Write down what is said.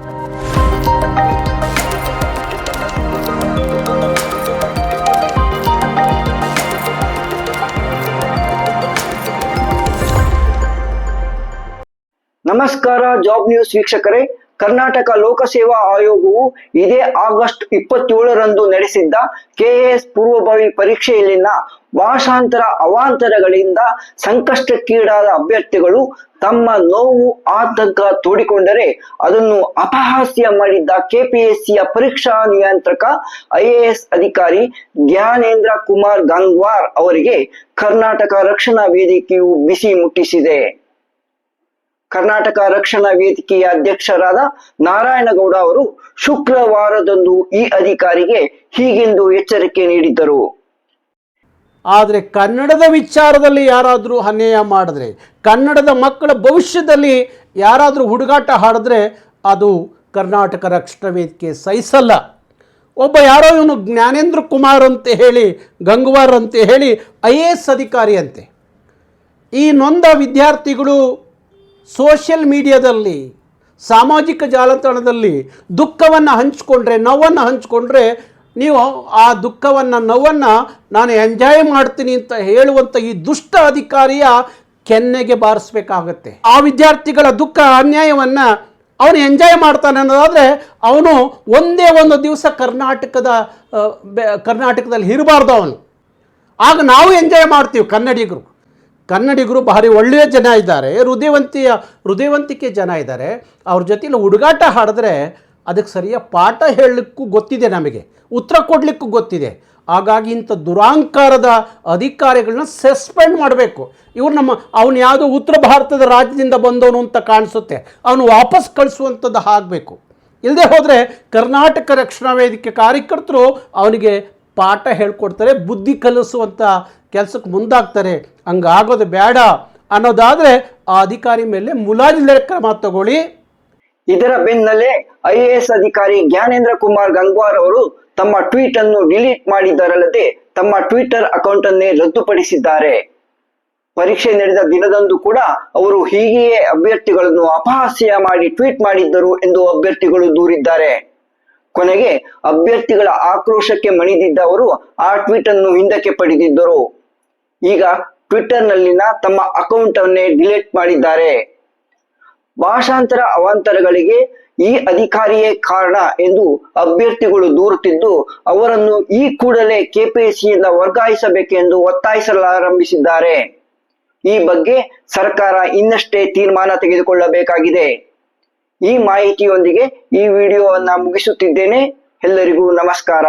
ನಮಸ್ಕಾರ, job news ವೀಕ್ಷಕರೇ. ಕರ್ನಾಟಕ ಲೋಕಸೇವಾ ಆಯೋಗವು ಇದೇ ಆಗಸ್ಟ್ ಇಪ್ಪತ್ತೇಳರಂದು ನಡೆಸಿದ್ದ ಕೆಎಎಸ್ ಪೂರ್ವಭಾವಿ ಪರೀಕ್ಷೆಯಲ್ಲಿನ ಭಾಷಾಂತರ ಅವಾಂತರಗಳಿಂದ ಸಂಕಷ್ಟಕ್ಕೀಡಾದ ಅಭ್ಯರ್ಥಿಗಳು ತಮ್ಮ ನೋವು, ಆತಂಕ ತೋಡಿಕೊಂಡರೆ ಅದನ್ನು ಅಪಹಾಸ್ಯ ಮಾಡಿದ್ದ ಕೆಪಿಎಸ್ಸಿಯ ಪರೀಕ್ಷಾ ನಿಯಂತ್ರಕ, ಐಎಎಸ್ ಅಧಿಕಾರಿ ಜ್ಞಾನೇಂದ್ರ ಕುಮಾರ್ ಗಂಗ್ವಾರ್ ಅವರಿಗೆ ಕರ್ನಾಟಕ ರಕ್ಷಣಾ ವೇದಿಕೆಯು ಬಿಸಿ ಮುಟ್ಟಿಸಿದೆ. ಕರ್ನಾಟಕ ರಕ್ಷಣಾ ವೇದಿಕೆಯ ಅಧ್ಯಕ್ಷರಾದ ನಾರಾಯಣಗೌಡ ಅವರು ಶುಕ್ರವಾರದಂದು ಈ ಅಧಿಕಾರಿಗೆ ಹೀಗೆಂದು ಎಚ್ಚರಿಕೆ ನೀಡಿದ್ದರು. ಆದರೆ ಕನ್ನಡದ ವಿಚಾರದಲ್ಲಿ ಯಾರಾದರೂ ಅನ್ಯಾಯ ಮಾಡಿದ್ರೆ, ಕನ್ನಡದ ಮಕ್ಕಳ ಭವಿಷ್ಯದಲ್ಲಿ ಯಾರಾದರೂ ಹುಡುಗಾಟ ಹಾಡಿದ್ರೆ ಅದು ಕರ್ನಾಟಕ ರಕ್ಷಣಾ ವೇದಿಕೆ ಸಹಿಸಲ್ಲ. ಒಬ್ಬ ಯಾರೋ ಇವನು ಜ್ಞಾನೇಂದ್ರ ಕುಮಾರ್ ಅಂತ ಹೇಳಿ, ಗಂಗವಾರ್ ಅಂತ ಹೇಳಿ, ಐ ಎ ಎಸ್ ಅಧಿಕಾರಿ ಅಂತೆ. ಈ ನೊಂದ ವಿದ್ಯಾರ್ಥಿಗಳು ಸೋಷಿಯಲ್ ಮೀಡಿಯಾದಲ್ಲಿ, ಸಾಮಾಜಿಕ ಜಾಲತಾಣದಲ್ಲಿ ದುಃಖವನ್ನು ಹಂಚಿಕೊಂಡ್ರೆ, ನೋವನ್ನು ಹಂಚಿಕೊಂಡ್ರೆ ನೀವು ಆ ದುಃಖವನ್ನು, ನೋವನ್ನು ನಾನು ಎಂಜಾಯ್ ಮಾಡ್ತೀನಿ ಅಂತ ಹೇಳುವಂಥ ಈ ದುಷ್ಟ ಅಧಿಕಾರಿಯ ಕೆನ್ನೆಗೆ ಬಾರಿಸ್ಬೇಕಾಗತ್ತೆ. ಆ ವಿದ್ಯಾರ್ಥಿಗಳ ದುಃಖ, ಅನ್ಯಾಯವನ್ನು ಅವನು ಎಂಜಾಯ್ ಮಾಡ್ತಾನೆ ಅನ್ನೋದಾದರೆ ಅವನು ಒಂದೇ ಒಂದು ದಿವಸ ಕರ್ನಾಟಕದ ಕರ್ನಾಟಕದಲ್ಲಿ ಇರಬಾರ್ದು ಅವನು. ಆಗ ನಾವು ಎಂಜಾಯ್ ಮಾಡ್ತೀವಿ ಕನ್ನಡಿಗರು. ಕನ್ನಡಿಗರು ಭಾರಿ ಒಳ್ಳೆಯ ಜನ ಇದ್ದಾರೆ, ಹೃದಯವಂತಿಯ, ಹೃದಯವಂತಿಕೆ ಜನ ಇದ್ದಾರೆ. ಅವ್ರ ಜೊತೆಲಿ ಹುಡುಗಾಟ ಹಾಡಿದ್ರೆ ಅದಕ್ಕೆ ಸರಿಯಾದ ಪಾಠ ಹೇಳಲಿಕ್ಕೂ ಗೊತ್ತಿದೆ ನಮಗೆ, ಉತ್ತರ ಕೊಡಲಿಕ್ಕೂ ಗೊತ್ತಿದೆ. ಹಾಗಾಗಿ ಇಂಥ ದುರಾಂಕಾರದ ಅಧಿಕಾರಿಗಳನ್ನ ಸಸ್ಪೆಂಡ್ ಮಾಡಬೇಕು. ಇವ್ರು ನಮ್ಮ, ಅವನು ಯಾವುದೋ ಉತ್ತರ ಭಾರತದ ರಾಜ್ಯದಿಂದ ಬಂದವನು ಅಂತ ಕಾಣಿಸುತ್ತೆ. ಅವನು ವಾಪಸ್ ಕಳಿಸುವಂಥದ್ದು ಆಗಬೇಕು. ಇಲ್ಲದೆ ಹೋದರೆ ಕರ್ನಾಟಕ ರಕ್ಷಣಾ ವೇದಿಕೆ ಕಾರ್ಯಕರ್ತರು ಅವನಿಗೆ ಪಾಠ ಹೇಳ್ಕೊಡ್ತಾರೆ, ಬುದ್ಧಿ ಕಲಿಸುವಂಥ ಕೆಲಸಕ್ಕೆ ಮುಂದಾಗ್ತಾರೆ. ಹಂಗಾಗೋದು ಬೇಡ ಅನ್ನೋದಾದರೆ ಆ ಅಧಿಕಾರಿ ಮೇಲೆ ಮುಲಾಜಿಲ್ಲದೆ ಕ್ರಮ ತಗೊಳ್ಳಿ. ಇದರ ಬೆನ್ನಲ್ಲೇ ಐಎಎಸ್ ಅಧಿಕಾರಿ ಜ್ಞಾನೇಂದ್ರ ಕುಮಾರ್ ಗಂಗ್ವಾರ್ ಅವರು ತಮ್ಮ ಟ್ವೀಟ್ ಅನ್ನು ಡಿಲೀಟ್ ಮಾಡಿದ್ದರಲ್ಲದೆ ತಮ್ಮ ಟ್ವಿಟರ್ ಅಕೌಂಟ್ ಅನ್ನೇ ರದ್ದುಪಡಿಸಿದ್ದಾರೆ. ಪರೀಕ್ಷೆ ನಡೆದ ದಿನದಂದು ಕೂಡ ಅವರು ಹೀಗೆಯೇ ಅಭ್ಯರ್ಥಿಗಳನ್ನು ಅಪಹಾಸ್ಯ ಮಾಡಿ ಟ್ವೀಟ್ ಮಾಡಿದ್ದರು ಎಂದು ಅಭ್ಯರ್ಥಿಗಳು ದೂರಿದ್ದಾರೆ. ಕೊನೆಗೆ ಅಭ್ಯರ್ಥಿಗಳ ಆಕ್ರೋಶಕ್ಕೆ ಮಣಿದಿದ್ದ ಅವರು ಆ ಟ್ವೀಟ್ ಅನ್ನು ಹಿಂದಕ್ಕೆ ಪಡೆದಿದ್ದರು. ಈಗ ಟ್ವಿಟರ್ನಲ್ಲಿನ ತಮ್ಮ ಅಕೌಂಟ್ ಅನ್ನೇ ಡಿಲೀಟ್ ಮಾಡಿದ್ದಾರೆ. ಭಾಷಾಂತರ ಅವಾಂತರಗಳಿಗೆ ಈ ಅಧಿಕಾರಿಯೇ ಕಾರಣ ಎಂದು ಅಭ್ಯರ್ಥಿಗಳು ದೂರುತ್ತಿದ್ದು, ಅವರನ್ನು ಈ ಕೂಡಲೇ ಕೆಪಿಎಸ್ಸಿಯಿಂದ ವರ್ಗಾಯಿಸಬೇಕೆಂದು ಒತ್ತಾಯಿಸಲಾರಂಭಿಸಿದ್ದಾರೆ. ಈ ಬಗ್ಗೆ ಸರ್ಕಾರ ಇನ್ನಷ್ಟೇ ತೀರ್ಮಾನ ತೆಗೆದುಕೊಳ್ಳಬೇಕಾಗಿದೆ. ಈ ಮಾಹಿತಿಯೊಂದಿಗೆ ಈ ವಿಡಿಯೋವನ್ನು ಮುಗಿಸುತ್ತಿದ್ದೇನೆ. ಎಲ್ಲರಿಗೂ ನಮಸ್ಕಾರ.